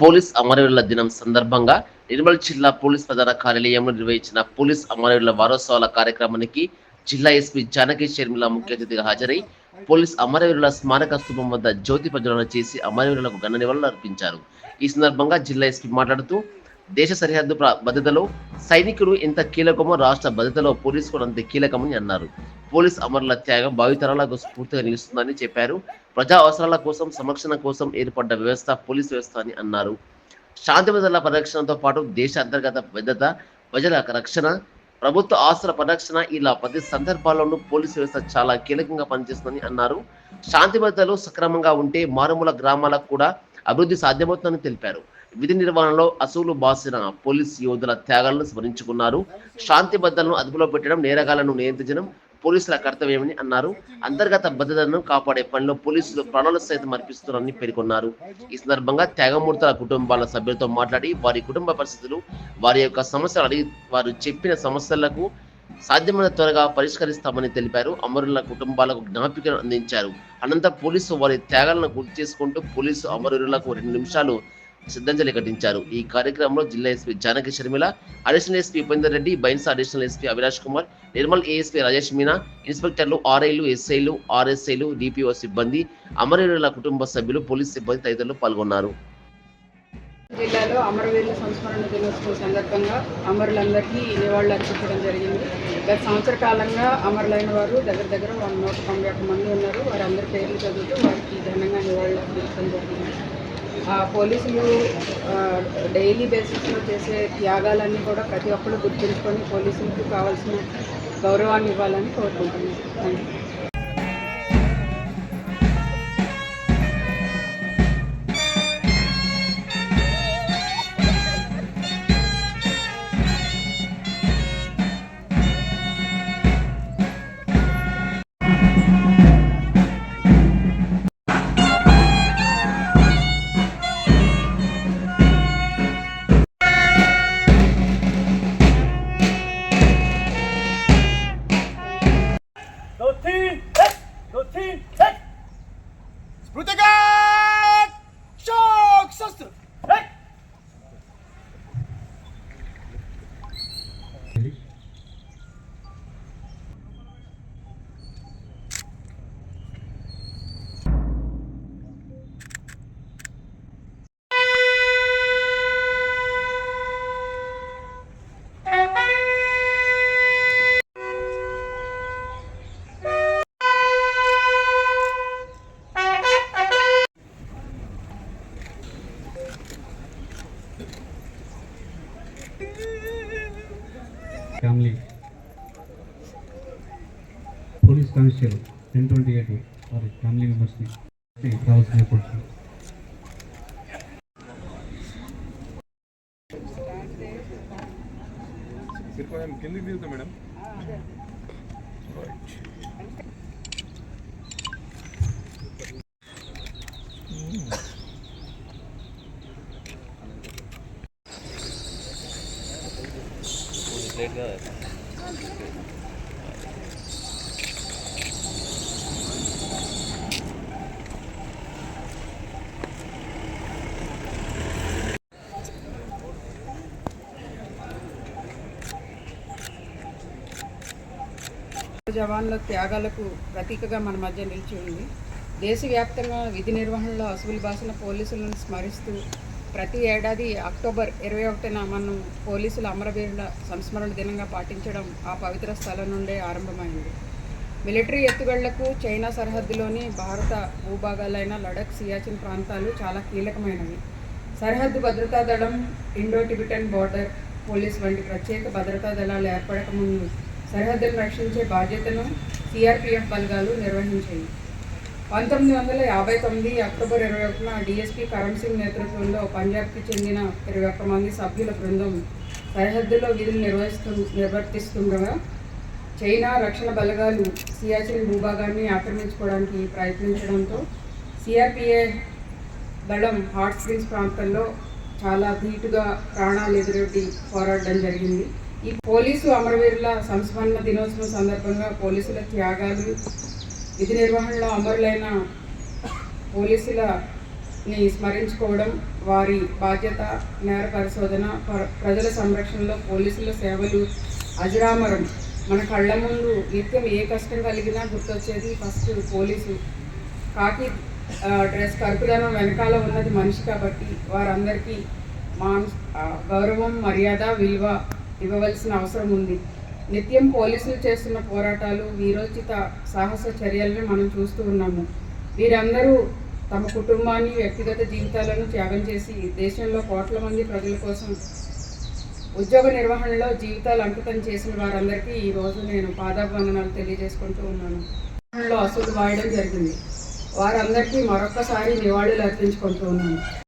Police అమరవీరుల దినం సందర్భంగా నిర్మల్ జిల్లా పోలీస్ ప్రధాన కార్యాలయంలో నిర్వహించిన పోలీస్ అమరవీరుల వారోత్సవాల కార్యక్రమానికి జిల్లా ఎస్పీ జానకి షర్మిల ముఖ్య అతిథిగా హాజరై పోలీస్ అమరవీరుల స్మారక స్థూపం వద్ద జ్యోతి ప్రజ్వలన చేసి అమరవీరులకు ఘన నివాళులు అర్పించారు. ఈ సందర్భంగా జిల్లా ఎస్పీ మాట్లాడుతూ దేశ సరిహద్దు భద్రతలో సైనికులు ఎంత కీలకమో రాష్ట్ర భద్రతలో పోలీసు కూడా అంత కీలకమని అన్నారు. పోలీస్ అమరుల త్యాగం భావితరాలకు స్ఫూర్తిగా నిలుస్తుందని చెప్పారు. ప్రజా అవసరాల కోసం సంరక్షణ కోసం ఏర్పడ్డ వ్యవస్థ పోలీస్ వ్యవస్థ అని అన్నారు. శాంతి భద్రతల పరిరక్షణతో పాటు దేశ అంతర్గత భద్రత ప్రజల రక్షణ ప్రభుత్వ ఆస్తుల పరిరక్షణ ఇలా ప్రతి సందర్భాల్లోనూ పోలీసు వ్యవస్థ చాలా కీలకంగా పనిచేస్తుందని అన్నారు. శాంతి భద్రతలు సక్రమంగా ఉంటే మారుమూల గ్రామాలకు కూడా అభివృద్ధి సాధ్యమవుతుందని తెలిపారు. విధి నిర్వహణలో అసూలు బాసిన పోలీస్ యోధుల త్యాగాలను స్మరించుకున్నారు. శాంతి భద్రతలను అదుపులో పెట్టడం నేరగాలను నియంత్రించడం పోలీసుల కర్తవ్యమని అన్నారు. అంతర్గత భద్రతను కాపాడే పనిలో పోలీసులు ప్రాణాలు సైతం అర్పిస్తున్నారని పేర్కొన్నారు. ఈ సందర్భంగా త్యాగమూర్తుల కుటుంబాల సభ్యులతో మాట్లాడి వారి కుటుంబ పరిస్థితులు వారి యొక్క సమస్యలు అడిగి వారు చెప్పిన సమస్యలకు సాధ్యమైన త్వరగా పరిష్కరిస్తామని తెలిపారు. అమరుల కుటుంబాలకు జ్ఞాపికను అందించారు. అనంతరం పోలీసు వారి త్యాగాలను గుర్తు చేసుకుంటూ పోలీసు అమరులకు రెండు నిమిషాలు శ్రద్ధాంజలి ఘటించారు. ఈ కార్యక్రమంలో జిల్లా SP Janaki Sharmila additional SP Upender Reddy Bains additional SP Avinash Kumar Nirmal ASP Rajesh Meena ఇన్స్పెక్టర్లు ఆర్ఐలు ఎస్ఐలు ఆర్ఎస్ఐలు డిపిఓ సిబ్బంది అమరవీరుల కుటుంబ సభ్యులు పోలీస్ సిబ్బంది తదితరులు పాల్గొన్నారు. జిల్లాలో అమరవీరుల సంస్మరణ దినోత్సవం సందర్భంగా అమరులందరికీ నివాళులు అర్పించడం జరిగింది. గత సంవత్సర కాలంగా అమరులైన వారు దగ్గర దగ్గర వన్ నూట తొంభై ఒక్క మంది ఉన్నారు. వారందరి పేర్లు చదువుతూ వారికి ఘనంగా నివాళులు అర్పించడం జరిగింది. పోలీసులు డైలీ బేసిస్లో చేసే త్యాగాలన్నీ కూడా ప్రతి ఒక్కరు గుర్తుంచుకొని పోలీసులకు కావాల్సిన గౌరవాన్ని ఇవ్వాలని కోరుకుంటున్నాను. Thank you hek! Notin, hek! Sprutegat! Family. Police constable ten twenty eight వారి ఫ్యామిలీ మెంబర్స్ని కావాల్సిన కోరుతున్నాను మీరు కొంచెం కిందికి దిగుతా మేడం. జవాన్ల త్యాగాలకు ప్రతీకగా మన మధ్య నిలిచి ఉంది. దేశవ్యాప్తంగా విధి నిర్వహణలో అసువులు బాసిన పోలీసులను స్మరిస్తూ ప్రతి ఏడాది అక్టోబర్ ఇరవై ఒకటిన మనం పోలీసుల అమరవీరుల సంస్మరణ దినంగా పాటించడం ఆ పవిత్ర స్థలం నుండే ఆరంభమైంది. మిలిటరీ ఎత్తుగళ్ళకు చైనా సరిహద్దులోని భారత భూభాగాలైన లడక్ సియాచిన్ ప్రాంతాలు చాలా కీలకమైనవి. సరిహద్దు భద్రతా దళం ఇండో టిబిటన్ బోర్డర్ పోలీస్ వంటి ప్రత్యేక భద్రతా దళాలు ఏర్పడక ముందు సరిహద్దును రక్షించే బాధ్యతను సిఆర్పిఎఫ్ బలగాలు నిర్వహించాయి. పంతొమ్మిది వందల యాభై తొమ్మిది అక్టోబర్ ఇరవై ఒకటిన డిఎస్పీ కరణ్ సింగ్ నేతృత్వంలో పంజాబ్కి చెందిన ఇరవై ఒక్క మంది సభ్యుల బృందం సరిహద్దులో విధులు నిర్వహిస్తు నిర్వర్తిస్తుండగా చైనా రక్షణ బలగాలు సియాచిన్ భూభాగాన్ని ఆక్రమించుకోవడానికి ప్రయత్నించడంతో సిఆర్పిఏ దళం హాట్ స్ప్రింగ్స్ ప్రాంతంలో చాలా ధీటుగా ప్రాణాలు ఎదురొడ్డి పోరాడడం జరిగింది. ఈ పోలీసు అమరవీరుల సంస్మరణ దినోత్సవం సందర్భంగా పోలీసుల త్యాగాలు విధి నిర్వహణలో అమరులైన పోలీసులని స్మరించుకోవడం వారి బాధ్యత నేర పరిశోధన ప్రజల సంరక్షణలో పోలీసుల సేవలు అజరామరం. మన కళ్ళ ముందు నిత్యం ఏ కష్టం కలిగినా గుర్తొచ్చేది ఫస్ట్ పోలీసు. కాకి డ్రెస్ కరుపుదనం వెనకాల ఉన్నది మనిషి కాబట్టి వారందరికీ మాన్ గౌరవం మర్యాద విలువ ఇవ్వవలసిన అవసరం ఉంది. నిత్యం పోలీసులు చేస్తున్న పోరాటాలు వీరోచిత సాహస చర్యలను మనం చూస్తూ ఉన్నాము. వీరందరూ తమ కుటుంబాన్ని వ్యక్తిగత జీవితాలను త్యాగం చేసి దేశంలో కోట్ల మంది ప్రజల కోసం ఉద్యోగ నిర్వహణలో జీవితాలు అంకితం చేసిన వారందరికీ ఈ రోజు నేను పాదాభివందనాలు తెలియజేసుకుంటూ ఉన్నాను. అసలు వాయడం జరిగింది. వారందరికీ మరొకసారి నివాళులు అర్పించుకుంటూ ఉన్నాను.